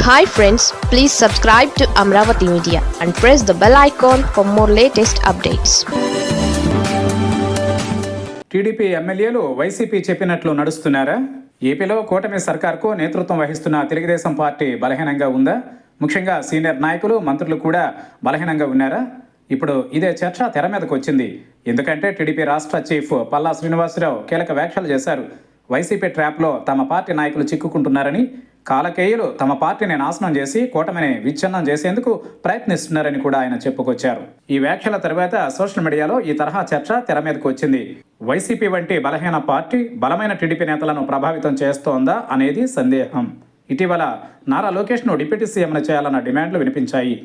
Hi friends please subscribe to Amaravati media and press the bell icon for more latest updates TDP ఎమ్మెల్యేలు YCP చెప్పినట్లు నడుస్తున్నారా? ఏపీలో కూటమి సర్కార్కు నేతృత్వం వహిస్తున్న తెలుగుదేశం పార్టీ బలహీనంగా ఉందా? ముఖ్యంగా సీనియర్ నాయకులు మంత్రులు కూడా బలహీనంగా ఉన్నారా? ఇప్పుడు ఇదే చర్చ తెర మీదకు వచ్చింది. ఎందుకంటే టీడీపీ రాష్ట్ర చీఫ్ పల్లా శ్రీనివాసరావు కీలక వ్యాఖ్యలు చేశారు. వైసీపీ ట్రాప్లో తమ పార్టీ నాయకులు చిక్కుకుంటున్నారని కాలకేయులు తమ పార్టీని నాశనం చేసి కూటమిని విచ్ఛిన్నం చేసేందుకు ప్రయత్నిస్తున్నారని కూడా ఆయన చెప్పుకొచ్చారు. ఈ వ్యాఖ్యల తర్వాత సోషల్ మీడియాలో ఈ తరహా చర్చ తెర మీదకు వచ్చింది. వైసీపీ వంటి బలహీన పార్టీ బలమైన టీడీపీ నేతలను ప్రభావితం చేస్తోందా అనేది సందేహం. ఇటీవల నారా లోకేష్ను డిప్యూటీ సీఎంను చేయాలన్న డిమాండ్లు వినిపించాయి.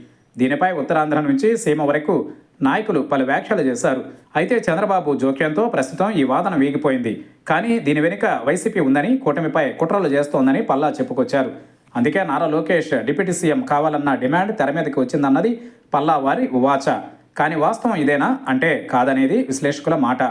దీనిపై ఉత్తరాంధ్ర నుంచి సీమ వరకు నాయకులు పలు వ్యాఖ్యలు చేశారు. అయితే చంద్రబాబు జోక్యంతో ప్రస్తుతం ఈ వాదన వీగిపోయింది. కానీ దీని వెనుక వైసీపీ ఉందని కూటమిపై కుట్రలు చేస్తోందని పల్లా చెప్పుకొచ్చారు. అందుకే నారా లోకేష్ డిప్యూటీ సీఎం కావాలన్న డిమాండ్ తెర మీదకి వచ్చిందన్నది పల్లా వారి ఉవాచ. కానీ వాస్తవం ఇదేనా? అంటే కాదనేది విశ్లేషకుల మాట.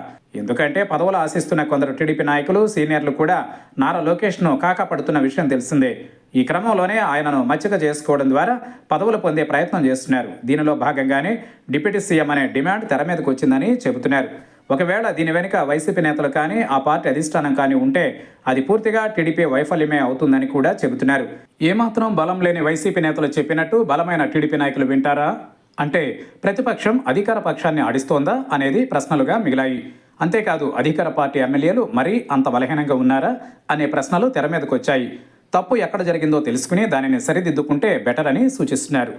ఎందుకంటే పదవులు ఆశిస్తున్న కొందరు టీడీపీ నాయకులు సీనియర్లు కూడా నారా లోకేష్ను కాకాపడుతున్న విషయం తెలిసిందే. ఈ క్రమంలోనే ఆయనను మచ్చిక చేసుకోవడం ద్వారా పదవులు పొందే ప్రయత్నం చేస్తున్నారు. దీనిలో భాగంగానే డిప్యూటీ సీఎం అనే డిమాండ్ తెర మీదకు వచ్చిందని చెబుతున్నారు. ఒకవేళ దీని వెనుక వైసీపీ నేతలు కానీ ఆ పార్టీ అధిష్టానం కానీ ఉంటే అది పూర్తిగా టీడీపీ వైఫల్యమే అవుతుందని కూడా చెబుతున్నారు. ఏమాత్రం బలం లేని వైసీపీ నేతలు చెప్పినట్టు బలమైన టీడీపీ నాయకులు వింటారా? అంటే ప్రతిపక్షం అధికార పక్షాన్ని ఆడిస్తోందా అనేది ప్రశ్నలుగా మిగిలాయి. అంతేకాదు అధికార పార్టీ ఎమ్మెల్యేలు మరీ అంత బలహీనంగా ఉన్నారా అనే ప్రశ్నలు తెర మీదకొచ్చాయి. తప్పు ఎక్కడ జరిగిందో తెలుసుకుని దానిని సరిదిద్దుకుంటే బెటర్ అని సూచిస్తున్నారు.